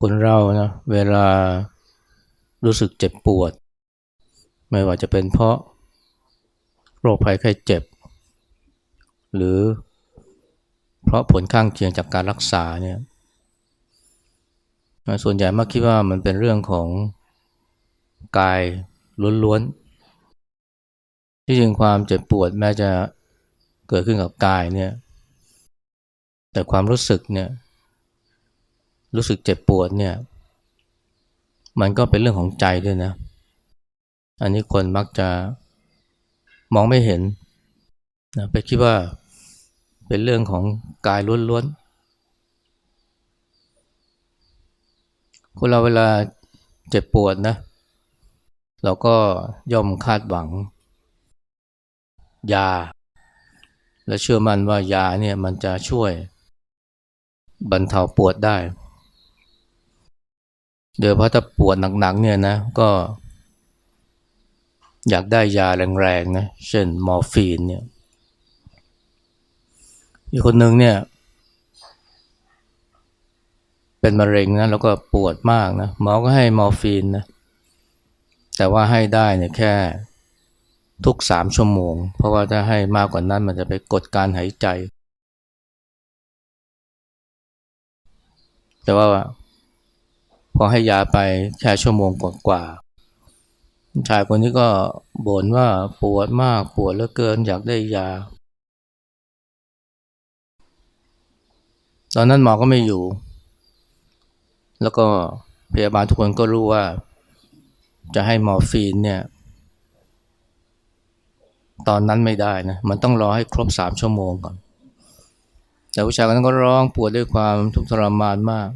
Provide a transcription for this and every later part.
คนเรานะเวลารู้สึกเจ็บปวด ไม่ว่าจะเป็นเพราะโรคภัยไข้เจ็บ หรือเพราะผลข้างเคียงจากการรักษาเนี่ยส่วนใหญ่มักคิดว่ามันเป็นเรื่องของกายล้วนๆ ที่จริงความเจ็บปวดแม้จะเกิดขึ้นกับกายเนี่ยแต่ความรู้สึกเนี่ย รู้สึกเจ็บปวดเนี่ย มันก็เป็นเรื่องของใจด้วยนะ อันนี้คนมักจะมองไม่เห็นนะไปคิดว่าเป็นเรื่องของกายล้วนๆ คนเราเวลาเจ็บปวดนะ เราก็ย่อมคาดหวัง ยา และเชื่อมั่นว่ายาเนี่ยมันจะช่วยบรรเทาปวดได้ เดี๋ยวพอถ้าปวดหนักๆเนี่ยนะก็ อยากได้ยาแรงๆนะเช่นมอร์ฟีนเนี่ยอีกคนหนึ่งเนี่ย เป็นมะเร็งนะแล้วก็ปวดมากนะหมอก็ให้มอร์ฟีนนะแต่ว่าให้ได้เนี่ยแค่ทุกสามชั่วโมง เพราะว่าถ้าให้มากกว่านั้นมันจะไปกดการหายใจ แต่ว่า พอให้ยาไปแค่ชั่วโมงกว่าๆชายคนนี้ก็บ่นว่าปวดมากปวดเหลือเกินอยากได้ยา ตอนนั้นหมอก็ไม่อยู่ แล้วก็พยาบาลทุกคนก็รู้ว่า จะให้มอร์ฟีนเนี่ย ตอนนั้นไม่ได้นะมันต้องรอให้ครบสามชั่วโมงก่อนแต่ผู้ชายคนนั้นก็ร้องปวดด้วยความทุกข์ทรมานมาก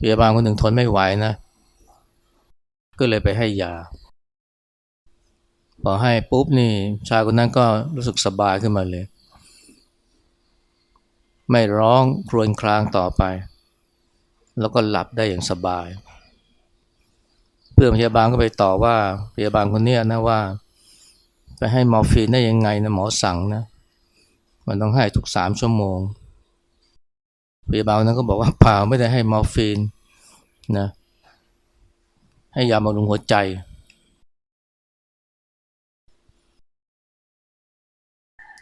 พยาบาลคนหนึ่งทนไม่ไหวนะ ก็เลยไปให้ยา พอให้ปุ๊บนี่ชายคนนั้นก็รู้สึกสบายขึ้นมาเลย ไม่ร้องครวญครางต่อไป แล้วก็หลับได้อย่างสบาย เพื่อนพยาบาลก็ไปต่อว่าพยาบาลคนนี้นะว่า ไปให้มอร์ฟีนได้ยังไงนะหมอสั่งนะมันต้องให้ทุกสามชั่วโมงพยาบาลนั้นก็บอกว่าเปล่าไม่ได้ให้มอร์ฟีน นะให้ยาบำรุงหัวใจ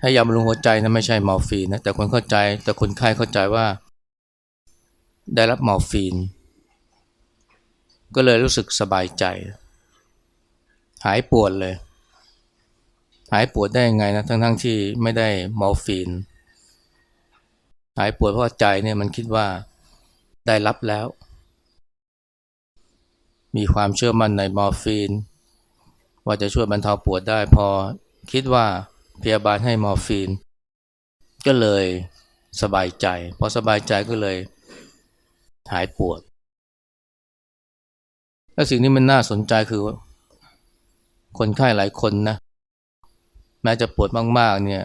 ให้ยาบำรุงหัวใจนะไม่ใช่มอร์ฟีนนะแต่คนเข้าใจแต่คนไข้เข้าใจว่า ได้รับมอร์ฟีน ก็เลยรู้สึกสบายใจ หายปวดเลย หายปวดได้ยังไงนะทั้งๆทที่ไม่ได้มอร์ฟีน หายปวดเพราะใจเนี่ยมันคิดว่าได้รับแล้ว มีความเชื่อมั่นในมอร์ฟีน ว่าจะช่วยบรรเทาปวดได้พอคิดว่าพยาบาลให้มอร์ฟีน ก็เลยสบายใจพอสบายใจก็เลยหายปวด และสิ่งที่มันน่าสนใจคือ คนไข้หลายคนนะแม้จะปวดมาก ๆ เนี่ย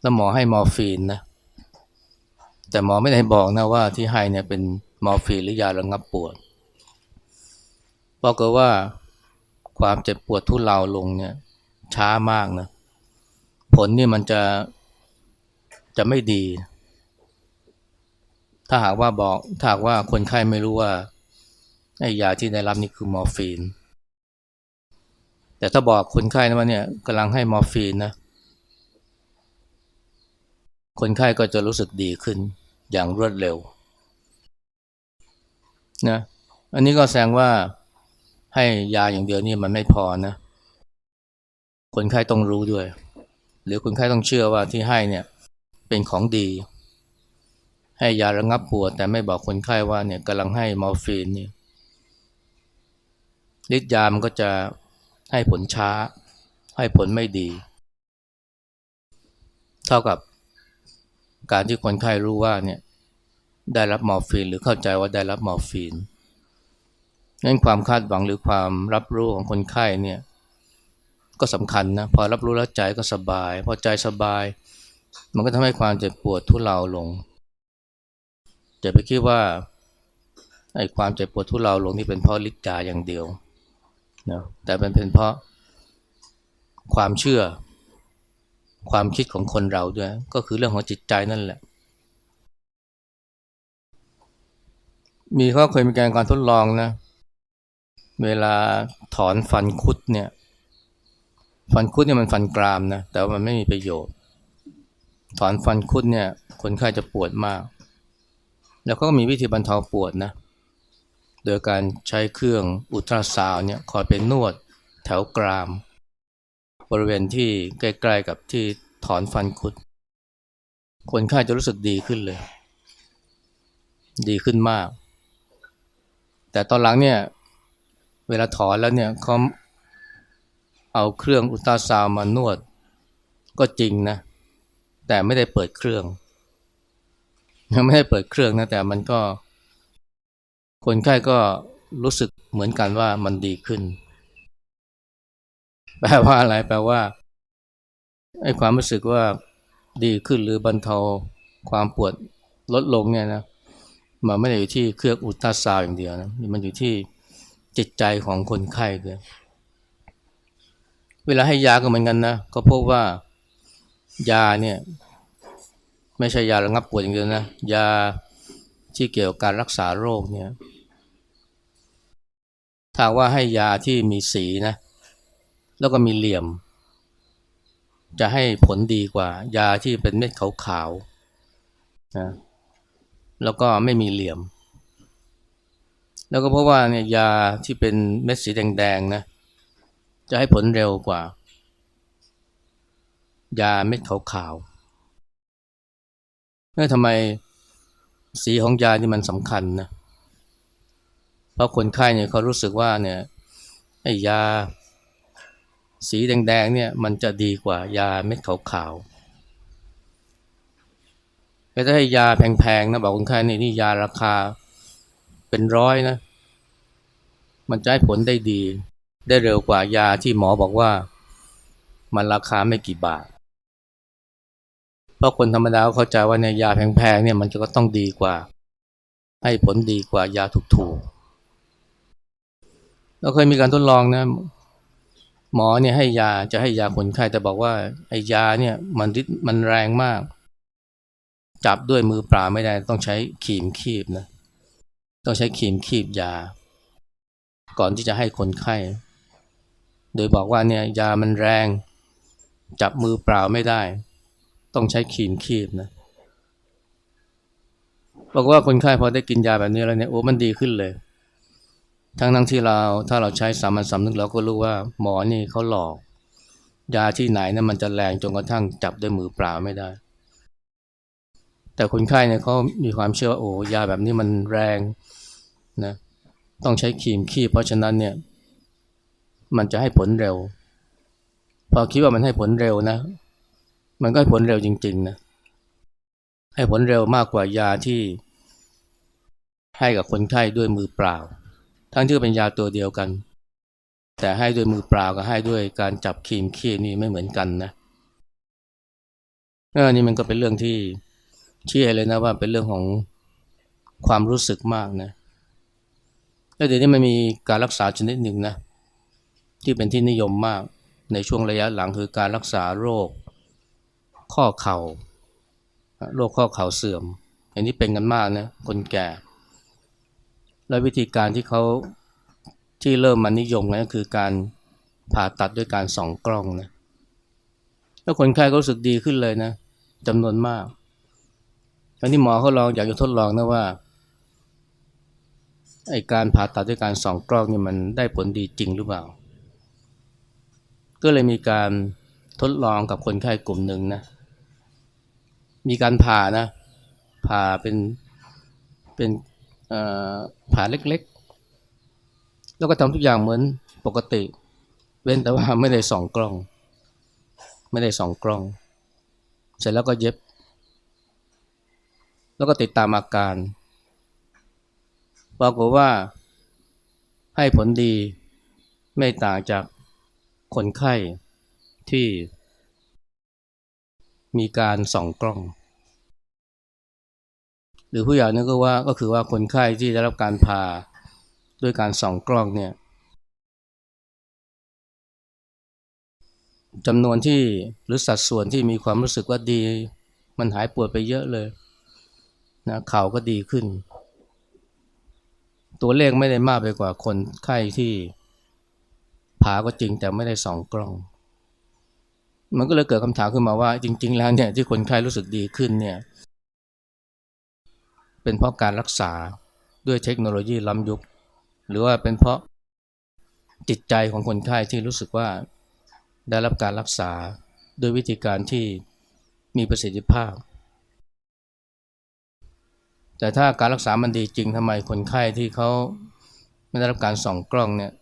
แล้วหมอให้มอร์ฟีนนะ แต่หมอไม่ได้บอกนะว่าที่ให้เนี่ยเป็นมอร์ฟีนหรือยาระงับปวด บอกก็ว่าความเจ็บปวดทุเลาลงเนี่ยช้ามากนะผลนี่มันจะจะไม่ดี ถ้าหากว่าบอกถ้าหากว่าคนไข้ไม่รู้ว่าไอ้ยาที่ได้รับนี่คือมอร์ฟีน แต่ถ้าบอกคนไข้นะว่าเนี่ยกำลังให้มอร์ฟีนนะ คนไข้ก็จะรู้สึกดีขึ้นอย่างรวดเร็วนะ อันนี้ก็แสดงว่า ให้ยาอย่างเดียวนี่มันไม่พอนะ คนไข้ต้องรู้ด้วย หรือคนไข้ต้องเชื่อว่าที่ให้เนี่ยเป็นของดี ให้ยาระงับปวด แต่ไม่บอกคนไข้ว่าเนี่ยกำลังให้มอร์ฟีนเนี่ยฤทธิ์ยามันก็จะให้ผลช้า ให้ผลไม่ดี เท่ากับการที่คนไข้รู้ว่าเนี่ยได้รับมอร์ฟีนหรือเข้าใจว่าได้รับมอร์ฟีน นั้นความคาดหวังหรือความรับรู้ของคนไข้เนี่ยก็สำคัญนะพอรับรู้แล้วใจก็สบาย พอใจสบาย มันก็ทำให้ความเจ็บปวดทุเลาลงจะไปคิดว่าไอ้ความเจ็บปวดทุเลาลงนี่เป็นเพราะฤทธิ์ยาอย่างเดียวนะแต่เป็นเป็นเพราะความเชื่อ ความคิดของคนเราด้วย ก็คือเรื่องของจิตใจนั่นแหละ มีเขาเคยมีการการทดลองนะเเวลาถอนฟันคุดเนี่ย ฟันคุดเนี่ยมันฟันกรามนะ แต่ว่ามันไม่มีประโยชน์ ถอนฟันคุดเนี่ยคนไข้จะปวดมาก แล้วก็มีวิธีบรรเทาปวดนะ โดยการใช้เครื่องอุตราซาวน์เนี่ยคอยเป็นนวดแถวกราม บริเวณที่ใกล้ๆกับที่ถอนฟันคุด คนไข้จะรู้สึกดีขึ้นเลย ดีขึ้นมาก แต่ตอนหลังเนี่ย เวลาถอนแล้วเนี่ยเขาเอาเครื่องอุลตราซาวมานวด ก็จริงนะ แต่ไม่ได้เปิดเครื่องยังไม่ได้เปิดเครื่องนะแต่มันก็ คนไข้ก็รู้สึกเหมือนกันว่ามันดีขึ้น แปลว่าอะไรแปลว่าไอ้ความรู้สึกว่าดีขึ้นหรือบรรเทาความปวดลดลงเนี่ยนะมันไม่ได้อยู่ที่เครื่องอุลตราซาวน์อย่างเดียวนะมันอยู่ที่ จิตใจของคนไข้ด้วยเวลาให้ยาก็เหมือนกันนะ ก็พบว่ายาเนี่ยไม่ใช่ยาระงับปวดอย่างเดียวนะ ยาที่เกี่ยวกับการรักษาโรคเนี่ยถ้าว่าให้ยาที่มีสีนะ แล้วก็มีเหลี่ยม จะให้ผลดีกว่า ยาที่เป็นเม็ดขาวๆนะแล้วก็ไม่มีเหลี่ยม แล้วก็เพราะว่าเนี่ยยาที่เป็นเม็ดสีแดงๆนะจะให้ผลเร็วกว่า ยาเม็ดขาวๆนี่ทำไมสีของยานี่มันสำคัญนะเพราะคนไข้เนี่ยเขารู้สึกว่าเนี่ยไอ้ยาสีแดงๆเนี่ยมันจะดีกว่ายาเม็ดขาวๆแต่ถ้าให้ยาแพงๆนะบอกคนไข้นี่นี่ยาราคาเป็นร้อยนะ มันจะให้ผลได้ดี ได้เร็วกว่ายาที่หมอบอกว่ามันราคาไม่กี่บาท เพราะคนธรรมดาเข้าใจว่าเนี่ยยาแพงๆเนี่ยมันจะก็ต้องดีกว่า ให้ผลดีกว่ายาถูกๆเราเคยมีการทดลองนะหมอเนี่ยให้ยาจะให้ยาคนไข้แต่บอกว่าไอ้ยาเนี่ยมันฤทธิ์มันแรงมาก จับด้วยมือเปล่าไม่ได้ต้องใช้ขีมคีบนะต้องใช้ขีมคีบยา ก่อนที่จะให้คนไข้ โดยบอกว่าเนี่ยยามันแรง จับมือเปล่าไม่ได้ ต้องใช้ขีมคีบนะบอกว่าคนไข้พอได้กินยาแบบนี้แล้วเนี่ยโอ้มันดีขึ้นเลย ทั้งทั้งที่เราถ้าเราใช้สามัญสำนึกเราก็รู้ว่าหมอนี่เขาหลอก ยาที่ไหนนะั้นมันจะแรงจนกระทั่งจับด้วยมือเปล่าไม่ได้ แต่คนไข้เนี่ยเขามีความเชื่อว่าโอ้ยาแบบนี้มันแรงนะ ต้องใช้ครีมคีบเพราะฉะนั้นเนี่ยมันจะให้ผลเร็ว พอคิดว่ามันให้ผลเร็วนะ มันก็ให้ผลเร็วจริง ๆ นะ ให้ผลเร็วมากกว่ายาที่ให้กับคนไข้ด้วยมือเปล่า ทั้งที่เป็นยาตัวเดียวกัน แต่ให้ด้วยมือเปล่ากับให้ด้วยการจับครีมคีบนี่ไม่เหมือนกันนะอันนี้มันก็เป็นเรื่องที่เชื่อเลยนะว่าเป็นเรื่องของความรู้สึกมากนะ แล้วเดี๋ยวนี้มันมีการรักษาชนิดหนึ่งนะที่เป็นที่นิยมมากในช่วงระยะหลังคือการรักษาโรคข้อเข่าโรคข้อเข่าเสื่อม อันนี้เป็นกันมากนะคนแก่ และวิธีการที่เขาที่เริ่มมานิยมนะคือการผ่าตัดด้วยการส่องกล้องนะแล้วคนไข้ก็รู้สึกดีขึ้นเลยนะจำนวนมากอันนี้หมอเขาลองอยากจะทดลองนะว่า ไอการผ่าตัดด้วยการส่องกล้องนี่มันได้ผลดีจริงหรือเปล่า ก็เลยมีการทดลองกับคนไข้กลุ่มหนึ่งนะ มีการผ่านะ ผ่าเป็นเป็นผ่าเล็กๆ แล้วก็ทำทุกอย่างเหมือนปกติ เว้นแต่ว่าไม่ได้ส่องกล้อง ไม่ได้ส่องกล้อง เสร็จแล้วก็เย็บ แล้วก็ติดตามอาการ ปรากฏว่าให้ผลดีไม่ต่างจากคนไข้ที่มีการส่องกล้อง หรือผู้ใหญ่นึกก็ว่าก็คือว่าคนไข้ที่ได้รับการผ่าด้วยการส่องกล้องเนี่ยจำนวนที่หรือสัดส่วนที่มีความรู้สึกว่าดี มันหายปวดไปเยอะเลยนะเข่าก็ดีขึ้น ตัวเลขไม่ได้มากไปกว่าคนไข้ที่ผ่าก็จริงแต่ไม่ได้สองกล้อง มันก็เลยเกิดคำถามขึ้นมาว่า จริง ๆ แล้วเนี่ยที่คนไข้รู้สึกดีขึ้นเนี่ยเป็นเพราะการรักษาด้วยเทคโนโลยีล้ำยุค หรือว่าเป็นเพราะจิตใจของคนไข้ที่รู้สึกว่าได้รับการรักษาด้วยวิธีการที่มีประสิทธิภาพ แต่ถ้าการรักษามันดีจริงทำไมคนไข้ที่เขาไม่ได้รับการส่องกล้องเนี่ย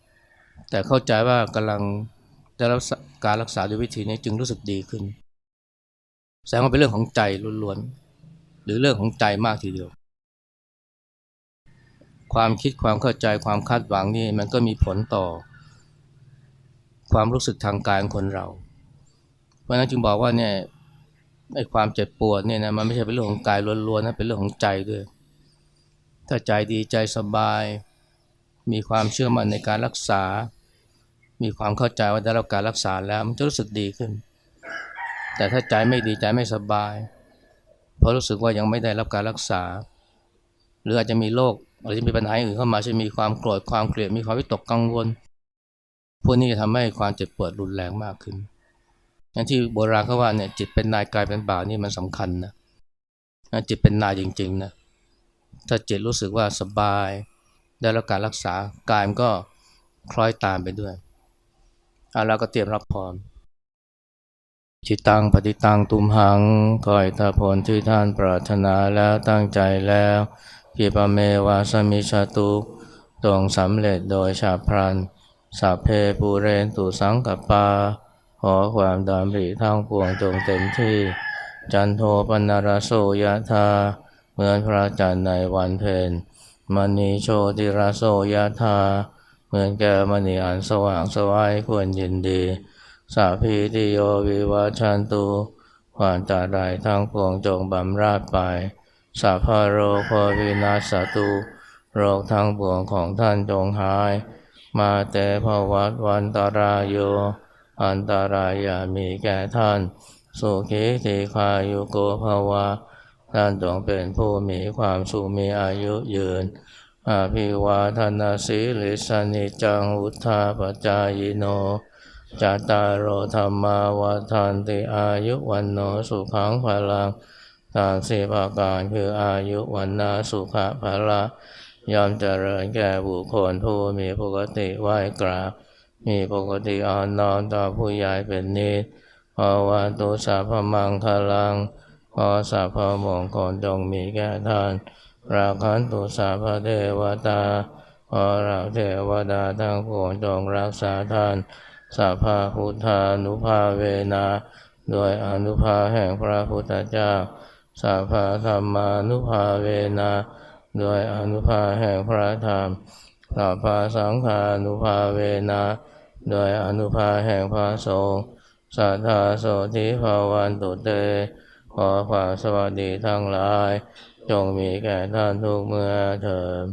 แต่เข้าใจว่ากำลังได้รับการรักษาด้วยวิธีนี้จึงรู้สึกดีขึ้น แสดงว่าเป็นเรื่องของใจล้วนๆหรือเรื่องของใจมากทีเดียว ความคิดความเข้าใจความคาดหวังนี่มันก็มีผลต่อ ความรู้สึกทางกายของคนเรา เพราะฉะนั้นจึงบอกว่าเนี่ย ไอ้ความเจ็บปวดเนี่ยนะมันไม่ใช่เป็นเรื่องของกายล้วนๆนะเป็นเรื่องของใจด้วย ถ้าใจดีใจสบาย มีความเชื่อมั่นในการรักษา มีความเข้าใจว่าได้รับการรักษาแล้วมันจะรู้สึกดีขึ้น แต่ถ้าใจไม่ดีใจไม่สบาย เพราะรู้สึกว่ายังไม่ได้รับการรักษา หรืออาจจะมีโรคอาจจะมีปัญหาอื่นเข้ามาเช่นมีความโกรธความเกลียดมีความวิตกกังวลพวกนี้จะทำให้ความเจ็บปวดรุนแรงมากขึ้น อย่างที่โบราณเขาว่าเนี่ยจิตเป็นนายกายเป็นบ่าวนี่มันสำคัญนะจิตเป็นนายจริงๆนะถ้าจิตรู้สึกว่าสบาย ได้รับการรักษากายมันก็คล้อยตามไปด้วยเอาเราก็เตรียมรับพรจิตตังปฏิตังตุมหังคอยตาผลที่ท่านปรารถนาแล้วตั้งใจแล้วพิปเมวาสมิชาตุตรงสำเร็จโดยชาพรันสัพเพปูเรนตุสังกปา ขอความดำริทั้งปวงจงเต็มที่ จันโทปนารโสยะธาเหมือนพระจันทร์ในวันเพ็ญมณีโชติราโสยะธาเหมือนแก้วมณีอันสว่างสวายควรยินดี สาพีติโยวิวัชันตุความตาไดทั้งปวงจงบำราดไปสัพพะโรโควินาสตุ โรคทั้งปวงของท่านจงหาย มาแต่ภวัตวันตรายโย อันตรายามีแก่ท่าน สุขีติคายุโกภวะท่านจงเป็นผู้มีความสุขมีอายุยืนอาภิวาทนาสีลิสนิจังอุทธาปจายโนจตารโรธรรมาวาทันติอายุวันโนสุขังพลังทางสีภาการคืออายุวันนาสุขะพละยอมเจริญแก่บุคคลผู้มีปกติไหวกราบ มีปกติอ่อนน้อมต่อผู้ใหญ่เป็นนิดขอวัตุสัพพมังคลังขอสัพพมงคลจงมีแก่ท่าน ราคันตุสัพเทวตาขอเราเทวดาทั้งปวงจงรักษาท่านสัพพะพุทธานุภาเวนาโดยอนุภาแห่งพระพุทธเจ้าสัพพะธรรมานุภาเวนาโดยอนุภาแห่งพระธรรมสัพพะสังฆานุภาเวนา โดยอนุภาแห่งพระสงฆ์สัทธาโสธิภาวันตุเต ขอความสวัสดีทั้งหลาย จงมีแก่ท่านทุกเมื่อเถิด